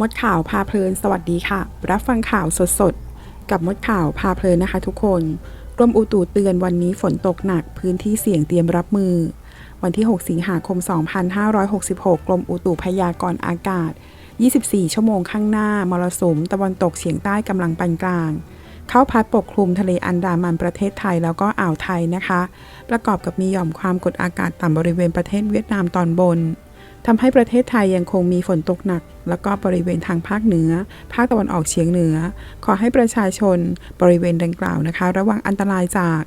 มดข่าวพาเพลิน สวัสดีค่ะ รับฟังข่าวสดๆ กับมดข่าวพาเพลินนะคะทุกคน กรมอุตุเตือนวันนี้ฝนตกหนักพื้นที่เสี่ยงเตรียมรับมือ วันที่ 6 สิงหาคม 2566 กรมอุตุพยากรณ์อากาศ 24 ชั่วโมงข้างหน้ามรสุมตะวันตกเฉียงใต้กำลังปานกลาง เข้าพัดปกคลุมทะเลอันดามันประเทศไทยแล้วก็อ่าวไทยนะคะ ประกอบกับมีหย่อมความกดอากาศต่ำบริเวณประเทศเวียดนามตอนบน ทำให้ประเทศไทยยังคงมีฝนตกหนัก แล้วก็บริเวณทางภาคเหนือ ภาคตะวันออกเฉียงเหนือ ขอให้ประชาชนบริเวณดังกล่าวนะคะ ระวังอันตรายจาก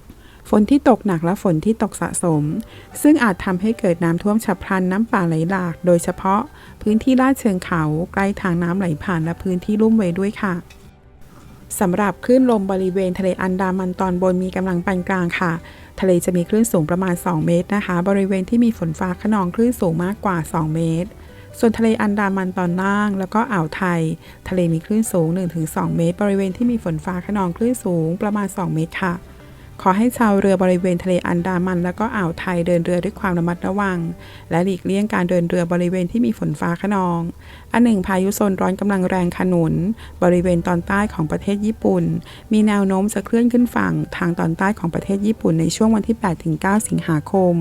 ฝนที่ตกหนักและฝนที่ตกสะสม ซึ่งอาจทำให้เกิดน้ำท่วมฉับพลันน้ำป่าไหลหลาก โดยเฉพาะพื้นที่ลาดเชิงเขาใกล้ทางน้ำไหลผ่านและพื้นที่ลุ่มไว้ด้วยค่ะสำหรับคลื่นลมบริเวณทะเลอันดามันตอนบนมีกำลังปานกลางค่ะ ทะเลจะมีคลื่นสูงประมาณ 2 เมตรนะคะ บริเวณที่มีฝนฟ้าขนองคลื่นสูงมากกว่า 2 เมตร ส่วนทะเลอันดามันตอนล่าง แล้วก็อ่าวไทย ทะเลมีคลื่นสูง 1-2 เมตร บริเวณที่มีฝนฟ้าขนองคลื่นสูงประมาณ 2 เมตรค่ะ ขอให้ชาวเรือบริเวณทะเลอันดามัน แล้วก็อ่าวไทยเดินเรือด้วยความระมัดระวัง และหลีกเลี่ยงการเดินเรือบริเวณที่มีฝนฟ้าขนอง อันหนึ่งพายุโซนร้อนกำลังแรงขนุน บริเวณตอนใต้ของประเทศญี่ปุ่น มีแนวโน้มจะเคลื่อนขึ้นฝั่งทางตอนใต้ของประเทศญี่ปุ่นในช่วงวันที่ 8-9 สิงหาคม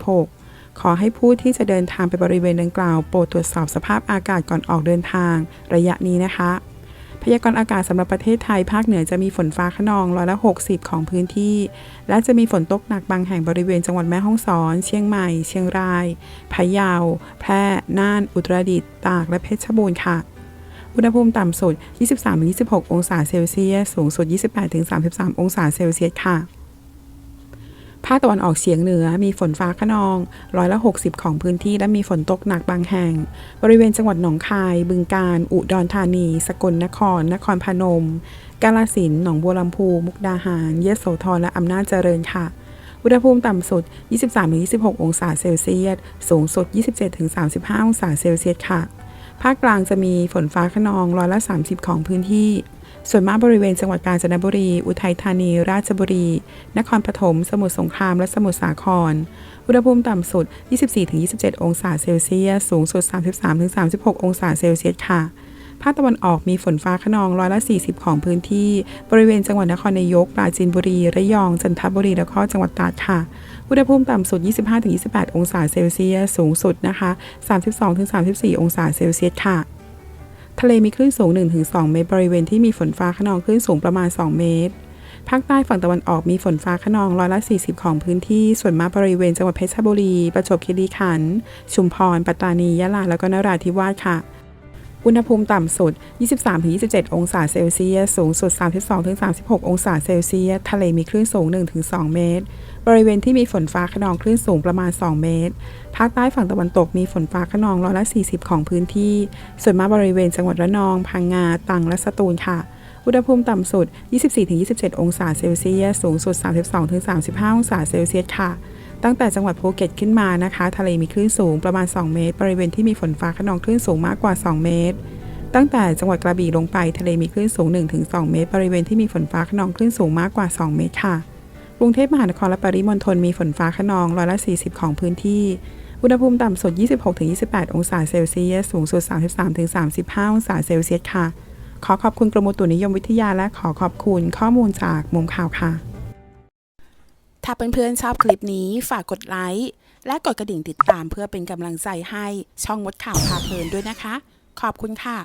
2566ขอให้ผู้ที่จะเดินทางไปบริเวณดังกล่าว โปรดตรวจสอบสภาพอากาศก่อนออกเดินทาง ระยะนี้นะคะ พยากรณ์อากาศสำหรับประเทศไทยภาคเหนือจะมีฝนฟ้าขนองร้อยละ 60 ของพื้นที่ และจะมีฝนตกหนักบางแห่งบริเวณจังหวัดแม่ฮ่องสอน เชียงใหม่ เชียงราย พะเยา แพร่ น่าน อุตรดิตถ์ ตาก และเพชรบูรณ์ค่ะ อุณหภูมิต่ำสุด 23-26 องศาเซลเซียส สูงสุด 28-33 องศาเซลเซียสค่ะ ภาคตะวันออกเฉียงเหนือมีฝนฟ้าขนองร้อยละ 60 ของพื้นที่และมีฝนตกหนักบางแห่ง บริเวณจังหวัดหนองคาย บึงกาฬ อุดรธานี สกลนคร นครพนม กาฬสินธุ์หนองบัวลำพู มุกดาหาร ยโสธร และอำนาจเจริญค่ะ อุณหภูมิต่ำสุด 23-26 องศาเซลเซียส สูงสุด 27-35 องศาเซลเซียสค่ะ ภาคกลางจะมีฝนฟ้าขนองร้อยละ 30 ของพื้นที่ ส่วนมากบริเวณจังหวัดกาญจนบุรี อุทัยธานี ราชบุรี นครปฐม สมุทรสงคราม และสมุทรสาคร อุณหภูมิต่ำสุด 24-27 องศาเซลเซียส สูงสุด 33-36 องศาเซลเซียสค่ะ ภาคตะวันออกมีฝนฟ้าขนองร้อยละ 40 ของพื้นที่ บริเวณจังหวัดนครนายก ปราจีนบุรี ระยอง จันทบุรี และก็จังหวัดตราดค่ะ อุณหภูมิต่ำสุด 25-28 องศาเซลเซียส สูงสุดนะคะ 32-34 องศาเซลเซียสค่ะ ทะเลมีคลื่นสูง 1-2 เมตร บริเวณที่มีฝนฟ้าขนองคลื่นสูงประมาณ 2 เมตร ภาคใต้ฝั่งตะวันออกมีฝนฟ้าขนองร้อยละ40 ของพื้นที่ ส่วนมากบริเวณจังหวัดเพชรบุรี ประจวบคีรีขันธ์ ชุมพร ปัตตานี ยะลา แล้วก็นราธิวาสค่ะ อุณหภูมิต่ำสุด 23-27 องศาเซลเซียส สูงสุด 32-36 องศาเซลเซียส ทะเลมีคลื่นสูง 1-2 เมตร บริเวณที่มีฝนฟ้าขนองคลื่นสูงประมาณ 2 เมตร ภาคใต้ฝั่งตะวันตกมีฝนฟ้าขนองร้อยละ 40 ของพื้นที่ ส่วนมากบริเวณจังหวัดระนอง พังงาตรังและสตูลค่ะ อุณหภูมิต่ำสุด 24-27 องศาเซลเซียส สูงสุด 32-35 องศาเซลเซียสค่ะตั้งแต่จังหวัดภูเก็ตขึ้นมานะคะ ทะเลมีคลื่นสูงประมาณ 2 เมตร บริเวณที่มีฝนฟ้าขนองคลื่นสูงมากกว่า 2 เมตร ตั้งแต่จังหวัดกระบี่ลงไป ทะเลมีคลื่นสูง 1-2 เมตร บริเวณที่มีฝนฟ้าขนองคลื่นสูงมากกว่า 2 เมตรค่ะ กรุงเทพมหานครและปริมณฑลมีฝนฟ้าขนองร้อยละ 40 ของพื้นที่ อุณหภูมิต่ำสุด 26-28 องศาเซลเซียส สูงสุด 33-35 องศาเซลเซียสค่ะ ขอขอบคุณกรมอุตุนิยมวิทยาและขอขอบคุณข้อมูลจากมุมข่าวค่ะ ถ้าเพื่อนๆชอบคลิปนี้ฝากกดไลค์ และกดกระดิ่งติดตามเพื่อเป็นกำลังใจให้ช่องมดข่าวพาเพลินด้วยนะคะ ขอบคุณค่ะ